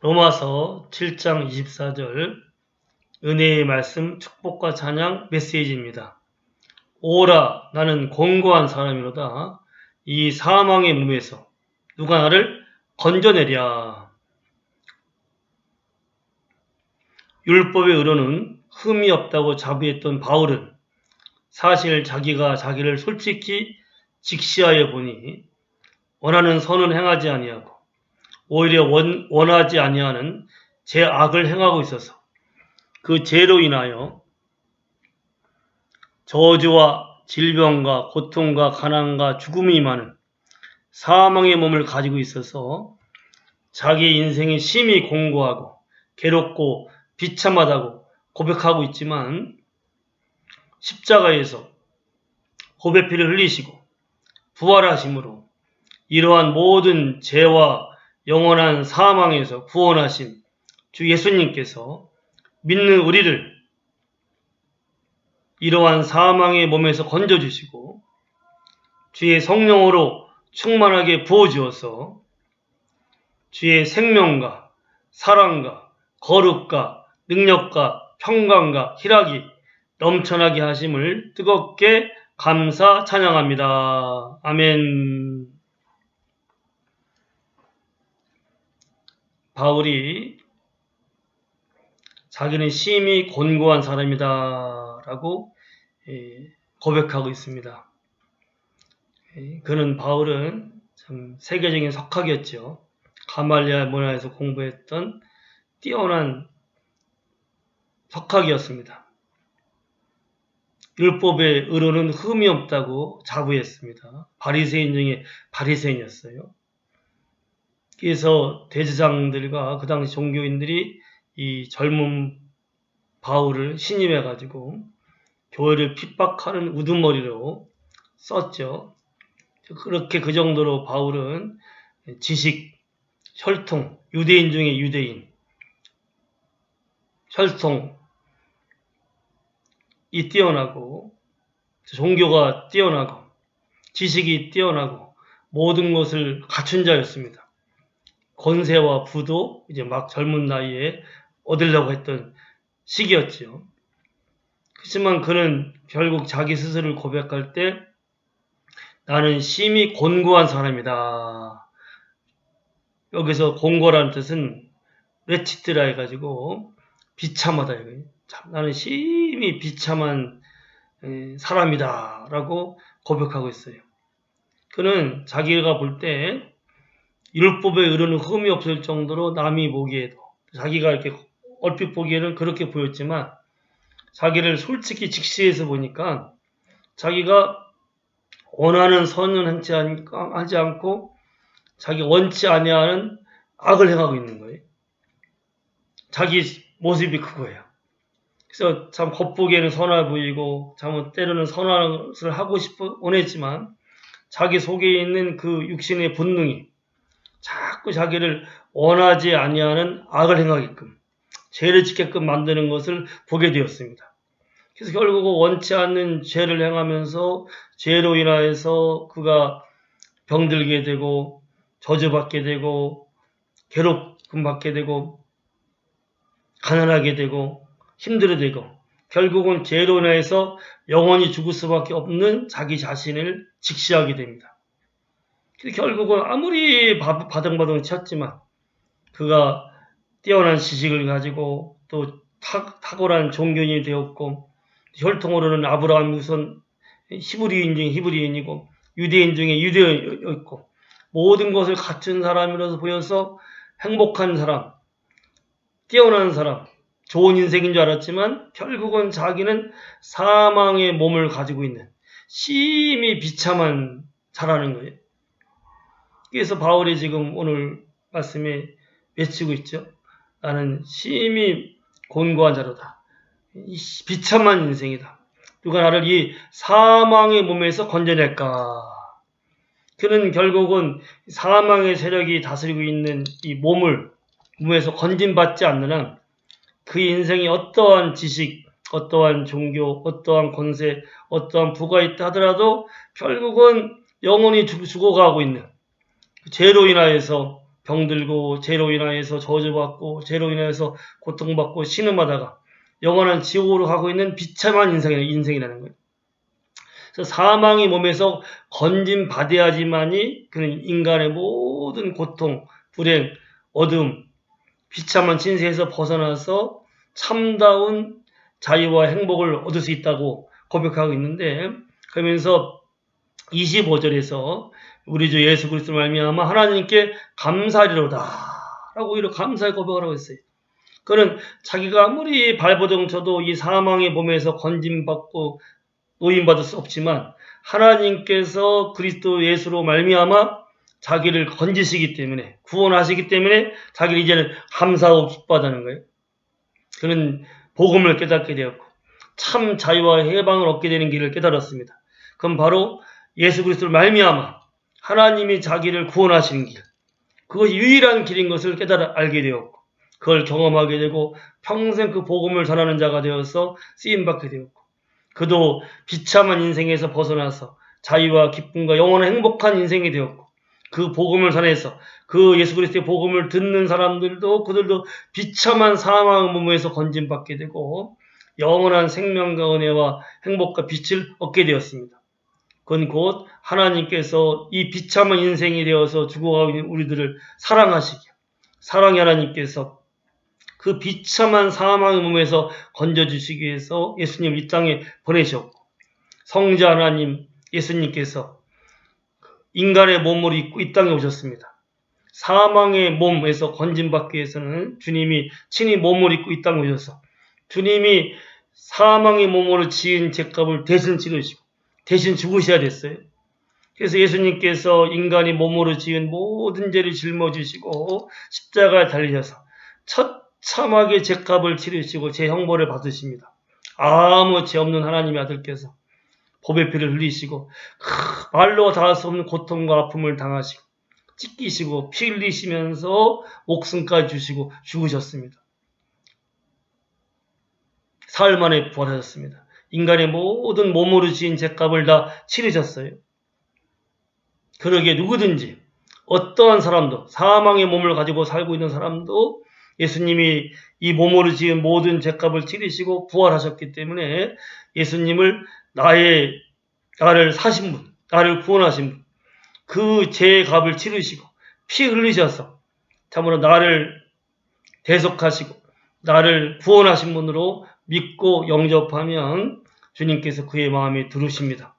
로마서 7장 24절. 은혜의 말씀 축복과 찬양 메시지입니다. 오라 나는 공고한 사람이로다. 이 사망의 몸에서 누가 나를 건져내랴? 율법의 의로는 흠이 없다고 자부했던 바울은 사실 자기가 자기를 솔직히 직시하여 보니 원하는 선은 행하지 아니하고 오히려 원, 원하지 아니하는 제 악을 행하고 있어서 그 죄로 인하여 저주와 질병과 고통과 가난과 죽음이 많은 사망의 몸을 가지고 있어서 자기 인생이 심히 공고하고 괴롭고 비참하다고 고백하고 있지만 십자가에서 고배 피를 흘리시고 부활하심으로 이러한 모든 죄와 영원한 사망에서 구원하신 주 예수님께서 믿는 우리를 이러한 사망의 몸에서 건져주시고 주의 성령으로 충만하게 부어주어서 주의 생명과 사랑과 거룩과 능력과 평강과 희락이 넘쳐나게 하심을 뜨겁게 감사 찬양합니다. 아멘. 바울이 자기는 심히 곤고한 사람이다 라고 예, 고백하고 있습니다. 예, 그는 바울은 참 세계적인 석학이었죠. 가말리아 문화에서 공부했던 뛰어난 석학이었습니다. 율법의 의로는 흠이 없다고 자부했습니다. 바리새인 중에 바리새인이었어요. 그래서 대제사장들과 그 당시 종교인들이 이 젊은 바울을 신임해 가지고 교회를 핍박하는 우두머리로 썼죠. 그렇게 그 정도로 바울은 지식, 혈통, 유대인 중에 유대인, 혈통, 이 뛰어나고 종교가 뛰어나고 지식이 뛰어나고 모든 것을 갖춘 자였습니다. 권세와 부도 이제 막 젊은 나이에 얻으려고 했던 시기였지요. 그렇지만 그는 결국 자기 스스로를 고백할 때 나는 심히 곤고한 사람이다. 여기서 곤고라는 뜻은 레치트라 해가지고 비참하다 이거예요. 참, 나는 심히 비참한 사람이다 라고 고백하고 있어요. 그는 자기가 볼 때 율법의 의로는 흠이 없을 정도로 남이 보기에도 자기가 이렇게 얼핏 보기에는 그렇게 보였지만 자기를 솔직히 직시해서 보니까 자기가 원하는 선은 하지 않고 자기 원치 아니하는 악을 행하고 있는 거예요. 자기 모습이 그거예요. 그래서 참 겉보기에는 선해 보이고 참 때로는 것을 하고 싶어 원했지만 자기 속에 있는 그 육신의 본능이 자꾸 자기를 원하지 아니하는 악을 행하게끔 죄를 짓게끔 만드는 것을 보게 되었습니다. 그래서 결국 원치 않는 죄를 행하면서 죄로 인하여서 그가 병들게 되고 저주받게 되고 괴롭힘 받게 되고 가난하게 되고 힘들어 되고 결국은 죄로 인해서 영원히 죽을 수밖에 없는 자기 자신을 직시하게 됩니다. 결국은 아무리 바등바등 쳤지만 그가 뛰어난 지식을 가지고 또 탁월한 종교인이 되었고 혈통으로는 아브라함 우선 히브리인 중에 히브리인이고 유대인 중에 유대인이었고 모든 것을 갖춘 사람이라서 보여서 행복한 사람, 뛰어난 사람, 좋은 인생인 줄 알았지만 결국은 자기는 사망의 몸을 가지고 있는 심히 비참한 자라는 거예요. 그래서 바울이 지금 오늘 말씀에 외치고 있죠. 나는 심히 곤고한 자로다. 비참한 인생이다. 누가 나를 이 사망의 몸에서 건져낼까? 그는 결국은 사망의 세력이 다스리고 있는 이 몸을 몸에서 건진받지 않는 한 그 인생이 어떠한 지식, 어떠한 종교, 어떠한 권세, 어떠한 부가 있다 하더라도 결국은 영원히 죽어가고 있는 그 죄로 인하여서 병들고 죄로 인하여서 저주받고 죄로 인하여서 고통받고 신음하다가 영원한 지옥으로 가고 있는 비참한 인생이, 인생이라는 거예요. 그래서 사망의 몸에서 건진 받아야지만이 그는 인간의 모든 고통, 불행, 어둠, 비참한 진세에서 벗어나서 참다운 자유와 행복을 얻을 수 있다고 고백하고 있는데 그러면서 25절에서 우리 주 예수 그리스도 말미암아 하나님께 감사리로다라고 이렇게 감사의 고백을 하고 있어요. 그는 자기가 아무리 발버둥 쳐도 이 사망의 몸에서 건짐받고 노인받을 수 없지만 하나님께서 그리스도 예수로 말미암아 자기를 건지시기 때문에 구원하시기 때문에 자기를 이제는 감사하고 기뻐하다는 거예요. 그는 복음을 깨닫게 되었고 참 자유와 해방을 얻게 되는 길을 깨달았습니다. 그럼 바로 예수 그리스도를 말미암아 하나님이 자기를 구원하시는 길 그것이 유일한 길인 것을 깨달아 알게 되었고 그걸 경험하게 되고 평생 그 복음을 전하는 자가 되어서 쓰임 받게 되었고 그도 비참한 인생에서 벗어나서 자유와 기쁨과 영원한 행복한 인생이 되었고 그 복음을 전해서 그 예수 그리스도의 복음을 듣는 사람들도 그들도 비참한 사망의 몸에서 건진받게 되고 영원한 생명과 은혜와 행복과 빛을 얻게 되었습니다. 그건 곧 하나님께서 이 비참한 인생이 되어서 죽어가고 있는 우리들을 사랑하시기에 사랑의 하나님께서 그 비참한 사망의 몸에서 건져주시기 위해서 예수님 이 땅에 보내셨고 성자 하나님 예수님께서 인간의 몸을 입고 이 땅에 오셨습니다. 사망의 몸에서 건진받기 위해서는 주님이 친히 몸을 입고 이 땅에 오셔서 주님이 사망의 몸으로 지은 죄값을 대신 치르시고 대신 죽으셔야 됐어요. 그래서 예수님께서 인간이 몸으로 지은 모든 죄를 짊어지시고 십자가에 달리셔서 처참하게 죄값을 치르시고 제 형벌을 받으십니다. 아무 죄 없는 하나님의 아들께서 법의 피를 흘리시고 말로 다할수 없는 고통과 아픔을 당하시고 찢기시고 피 흘리시면서 목숨까지 주시고 죽으셨습니다. 사흘 만에 부활하셨습니다. 인간의 모든 몸으로 지은 죄값을 다 치르셨어요. 그러기에 누구든지 어떠한 사람도 사망의 몸을 가지고 살고 있는 사람도 예수님이 이 몸으로 지은 모든 죄값을 치르시고 부활하셨기 때문에 예수님을 나의 나를 사신 분, 나를 구원하신 분, 그 죄값을 치르시고 피 흘리셔서 참으로 나를 대속하시고 나를 구원하신 분으로 믿고 영접하면 주님께서 그의 마음에 들으십니다.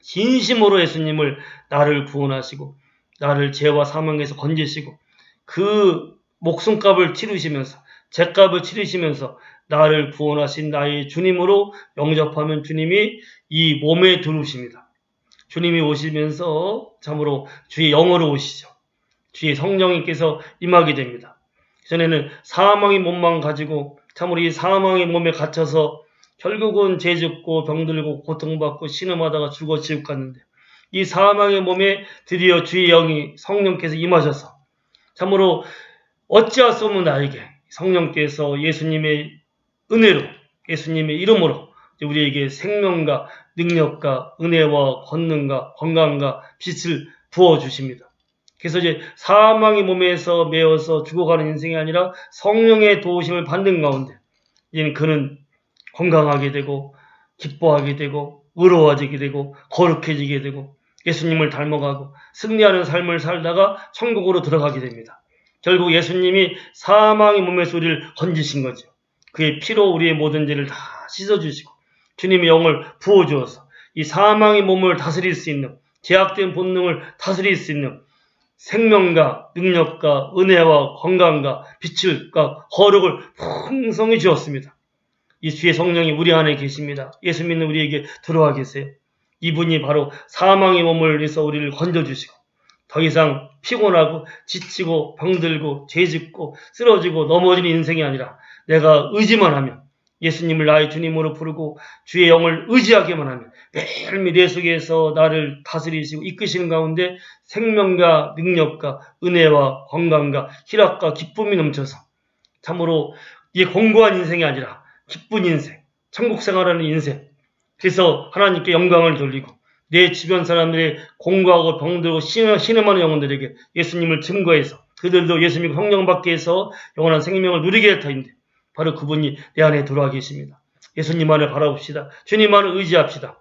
진심으로 예수님을 나를 구원하시고 나를 죄와 사망에서 건지시고 그 목숨값을 치르시면서 죄값을 치르시면서 나를 구원하신 나의 주님으로 영접하면 주님이 이 몸에 들으십니다. 주님이 오시면서 참으로 주의 영으로 오시죠. 주의 성령님께서 임하게 됩니다. 전에는 사망의 몸만 가지고 참으로 이 사망의 몸에 갇혀서 결국은 죄 짓고 병들고 고통받고 신음하다가 죽어 지옥 갔는데 이 사망의 몸에 드디어 주의 영이 성령께서 임하셔서 참으로 어찌할 수 없는 나에게 성령께서 예수님의 은혜로 예수님의 이름으로 우리에게 생명과 능력과 은혜와 권능과 건강과 빛을 부어 주십니다. 그래서 이제 사망의 몸에서 매어서 죽어가는 인생이 아니라 성령의 도우심을 받는 가운데 이제는 그는 건강하게 되고 기뻐하게 되고 의로워지게 되고 거룩해지게 되고 예수님을 닮아가고 승리하는 삶을 살다가 천국으로 들어가게 됩니다. 결국 예수님이 사망의 몸에서 우리를 건지신 거죠. 그의 피로 우리의 모든 죄를 다 씻어주시고 주님의 영을 부어주어서 이 사망의 몸을 다스릴 수 있는 제약된 본능을 다스릴 수 있는 생명과 능력과 은혜와 건강과 빛을과 거룩을 풍성히 주었습니다. 이 주의 성령이 우리 안에 계십니다. 예수 믿는 우리에게 들어와 계세요. 이분이 바로 사망의 몸을 위해서 우리를 건져주시고 더 이상 피곤하고 지치고 병들고 죄짓고 쓰러지고 넘어지는 인생이 아니라 내가 의지만 하면 예수님을 나의 주님으로 부르고 주의 영을 의지하기만 하면 매일매일 내 속에서 나를 다스리시고 이끄시는 가운데 생명과 능력과 은혜와 건강과 희락과 기쁨이 넘쳐서 참으로 이 공고한 인생이 아니라 기쁜 인생, 천국 생활하는 인생 그래서 하나님께 영광을 돌리고 내 주변 사람들의 공고하고 병들고 신음하는 영혼들에게 예수님을 증거해서 그들도 예수님 성령 밖에서 영원한 생명을 누리게 할 터인데 바로 그분이 내 안에 들어와 계십니다. 예수님만을 바라봅시다. 주님만을 의지합시다.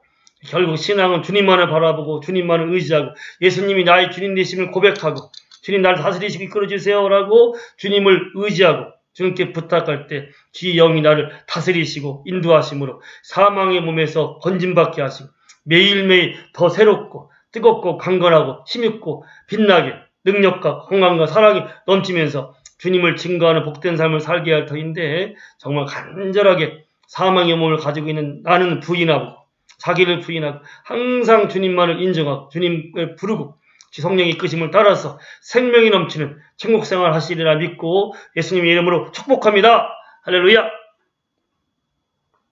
결국 신앙은 주님만을 바라보고 주님만을 의지하고 예수님이 나의 주님 되심을 고백하고 주님 나를 다스리시고 이끌어 주세요라고 주님을 의지하고 주님께 부탁할 때 주의 영이 나를 다스리시고 인도하심으로 사망의 몸에서 건짐받게 하시고 매일매일 더 새롭고 뜨겁고 강건하고 힘있고 빛나게 능력과 건강과 사랑이 넘치면서 주님을 증거하는 복된 삶을 살게 할 터인데 정말 간절하게 사망의 몸을 가지고 있는 나는 부인하고 자기를 부인하고 항상 주님만을 인정하고 주님을 부르고 지 성령의 이끄심을 따라서 생명이 넘치는 천국 생활 하시리라 믿고 예수님의 이름으로 축복합니다. 할렐루야!